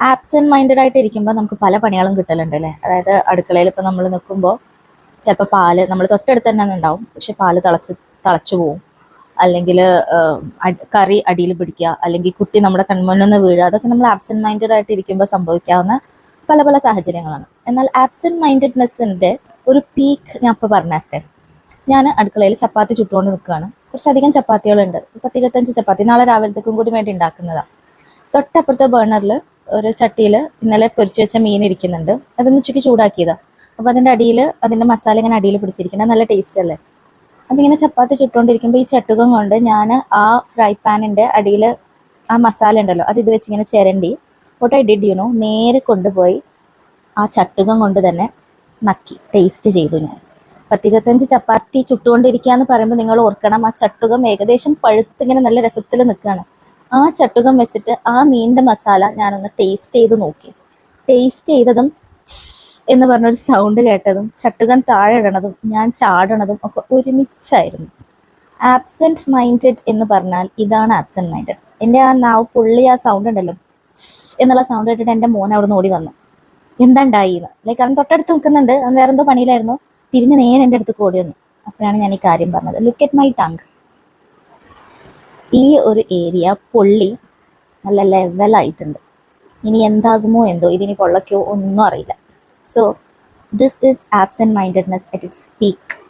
Absent minded ആയിട്ട് ഇരിക്കുമ്പോൾ നമുക്ക് പല പണികളും കിട്ടലുണ്ട് അല്ലേ? അതായത് അടുക്കളയിൽ ഇപ്പോൾ നമ്മൾ നിൽക്കുമ്പോൾ ചിലപ്പോൾ പാൽ നമ്മൾ തൊട്ടടുത്ത് തന്നെ ഉണ്ടാവും. പക്ഷെ പാൽ തിളച്ച് തിളച്ചു പോവും. അല്ലെങ്കിൽ കറി അടിയിൽ പിടിക്കുക. അല്ലെങ്കിൽ കുട്ടി നമ്മുടെ കൺമുന്നിൽ നിന്ന് വീഴുക. അതൊക്കെ നമ്മൾ ആബ്സെന്റ് മൈൻഡഡ് ആയിട്ട് ഇരിക്കുമ്പോൾ സംഭവിക്കാവുന്ന പല പല സാഹചര്യങ്ങളാണ്. എന്നാൽ ആബ്സെന്റ് മൈൻഡഡ്നെസ്സിന്റെ ഒരു പീക്ക് ഞാൻ ഇപ്പോൾ പറഞ്ഞുതരട്ടെ ഞാൻ അടുക്കളയിൽ ചപ്പാത്തി ചുട്ടുകൊണ്ട് നിൽക്കുകയാണ്. കുറച്ചധികം ചപ്പാത്തികളുണ്ട്. പത്ത് ഇരുപത്തഞ്ച് ചപ്പാത്തി നാളെ രാവിലത്തേക്കും കൂടി വേണ്ടി ഉണ്ടാക്കുന്നതാണ്. തൊട്ടപ്പുറത്തെ ബേണറിൽ ഒരു ചട്ടിയിൽ ഇന്നലെ പൊരിച്ചു വെച്ച മീൻ ഇരിക്കുന്നുണ്ട്. അതൊന്ന് ഉച്ചയ്ക്ക് ചൂടാക്കിയതാണ് അപ്പോൾ അതിന്റെ അടിയിൽ അതിന്റെ മസാല ഇങ്ങനെ അടിയിൽ പിടിച്ചിരിക്കുന്നത് നല്ല ടേസ്റ്റ് അല്ലേ? അപ്പം ഇങ്ങനെ ചപ്പാത്തി ചുട്ടുകൊണ്ടിരിക്കുമ്പോൾ ഈ ചട്ടുകം കൊണ്ട് ഞാൻ ആ ഫ്രൈ പാനിന്റെ അടിയിൽ ആ മസാല ഉണ്ടല്ലോ അത് ഇത് വെച്ച് ഇങ്ങനെ ചിരണ്ടി വോട്ട് ഐ ഡിഡ് നേരെ കൊണ്ടുപോയി ആ ചട്ടുകം കൊണ്ട് തന്നെ നക്കി ടേസ്റ്റ് ചെയ്തു ഞാൻ. പത്തിരുപത്തഞ്ച് ചപ്പാത്തി ചുട്ടുകൊണ്ടിരിക്കുക എന്ന് പറയുമ്പോൾ നിങ്ങൾ ഓർക്കണം ആ ചട്ടുകം ഏകദേശം പഴുത്തിങ്ങനെ നല്ല രസത്തിൽ നിൽക്കുകയാണ് ആ ചട്ടുകം വെച്ചിട്ട് ആ മീനിന്റെ മസാല ഞാനൊന്ന് ടേസ്റ്റ് ചെയ്ത് നോക്കി. ടേസ്റ്റ് ചെയ്തതും എന്ന് പറഞ്ഞൊരു സൗണ്ട് കേട്ടതും ചട്ടുകം താഴെ ഇടണതും ഞാൻ ചാടണതും ഒക്കെ ഒരുമിച്ചായിരുന്നു. ആബ്സെന്റ് മൈൻഡഡ് എന്ന് പറഞ്ഞാൽ ഇതാണ് ആബ്സെന്റ് മൈൻഡഡ് എന്റെ ആ നാവ് പുള്ളി ആ സൗണ്ട് ഉണ്ടല്ലോ എന്നുള്ള സൗണ്ട് കേട്ടിട്ട് എന്റെ മോൻ അവിടെ നിന്ന് ഓടി വന്നു. എന്താണ്ടായി എന്ന്. ലൈക്ക് അവൻ തൊട്ടടുത്ത് നിൽക്കുന്നുണ്ട് അവൻ വേറെന്തോ പണിയിലായിരുന്നു. തിരിഞ്ഞ് നേരെ എന്റെ അടുത്ത് ഓടി വന്നു. അപ്പോഴാണ് ഞാൻ ഈ കാര്യം പറഞ്ഞത്. ലുക്ക് അറ്റ് മൈ ടങ് ഈ ഒരു ഏരിയ പൊള്ളി നല്ല ലെവലായിട്ടുണ്ട് ഇനി എന്താകുമോ എന്തോ ഇതിനി പൊള്ളയ്ക്കോ ഒന്നും അറിയില്ല. So this is absent mindedness at it speak